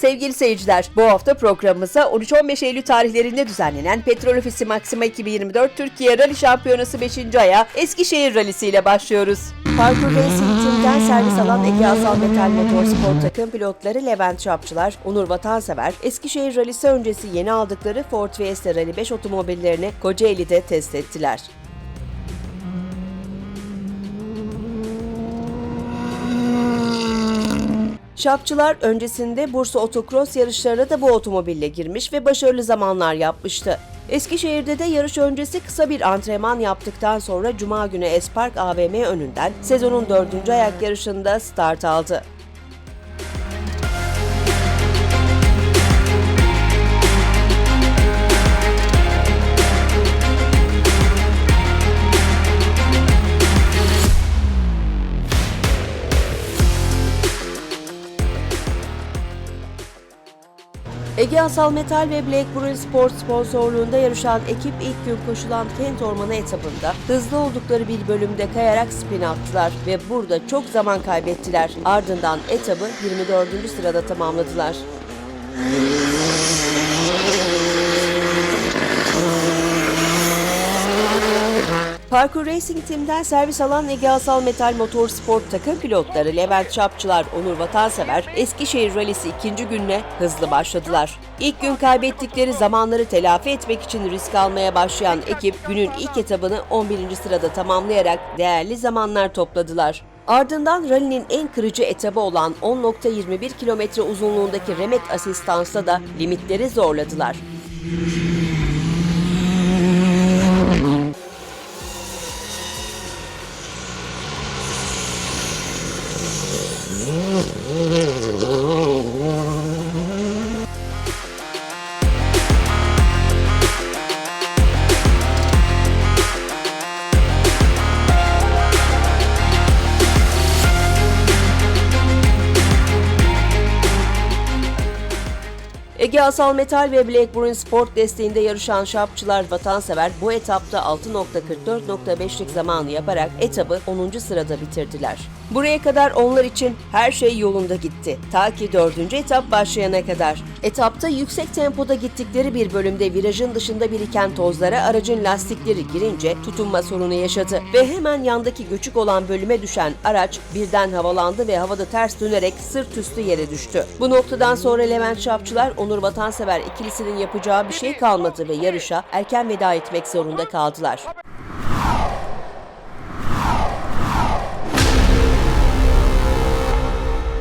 sevgili seyirciler. Bu hafta programımıza 13-15 Eylül tarihlerinde düzenlenen Petrol Ofisi Maxima 2024 Türkiye Rally Şampiyonası 5. aya Eskişehir Rallisi ile başlıyoruz. Parkur Racing Team'den servis alan Ege Asal Metal Motorspor takım pilotları Levent Çapçılar, Onur Vatansever, Eskişehir Rallisi öncesi yeni aldıkları Ford Fiesta Rally 5 otomobillerini Kocaeli'de test ettiler. Şapçılar öncesinde Bursa Otokros yarışlarına da bu otomobille girmiş ve başarılı zamanlar yapmıştı. Eskişehir'de de yarış öncesi kısa bir antrenman yaptıktan sonra Cuma günü Espark AVM önünden sezonun dördüncü ayak yarışında start aldı. Ege Asal Metal ve Black Burrell Sport sponsorluğunda yarışan ekip ilk gün koşulan Kent Ormanı etabında hızlı oldukları bir bölümde kayarak spin attılar ve burada çok zaman kaybettiler. Ardından etabı 24. sırada tamamladılar. Parkur Racing Team'den servis alan Ege Asal Metal Motorsport takım pilotları Levent Çapçılar, Onur Vatansever, Eskişehir Rallisi ikinci gününe hızlı başladılar. İlk gün kaybettikleri zamanları telafi etmek için risk almaya başlayan ekip günün ilk etabını 11. sırada tamamlayarak değerli zamanlar topladılar. Ardından rallinin en kırıcı etabı olan 10.21 kilometre uzunluğundaki Remet Asistans'ta da limitleri zorladılar. Mm-hmm. Ege Asal Metal ve Black Burn Sport desteğinde yarışan şapçılar vatansever bu etapta 6.44.5'lik zamanı yaparak etabı 10. sırada bitirdiler. Buraya kadar onlar için her şey yolunda gitti. Ta ki 4. etap başlayana kadar. Etapta yüksek tempoda gittikleri bir bölümde virajın dışında biriken tozlara aracın lastikleri girince tutunma sorunu yaşadı ve hemen yandaki göçük olan bölüme düşen araç birden havalandı ve havada ters dönerek sırt üstü yere düştü. Bu noktadan sonra Levent Şapçılar Onur Vatansever ikilisinin yapacağı bir şey kalmadı ve yarışa erken veda etmek zorunda kaldılar.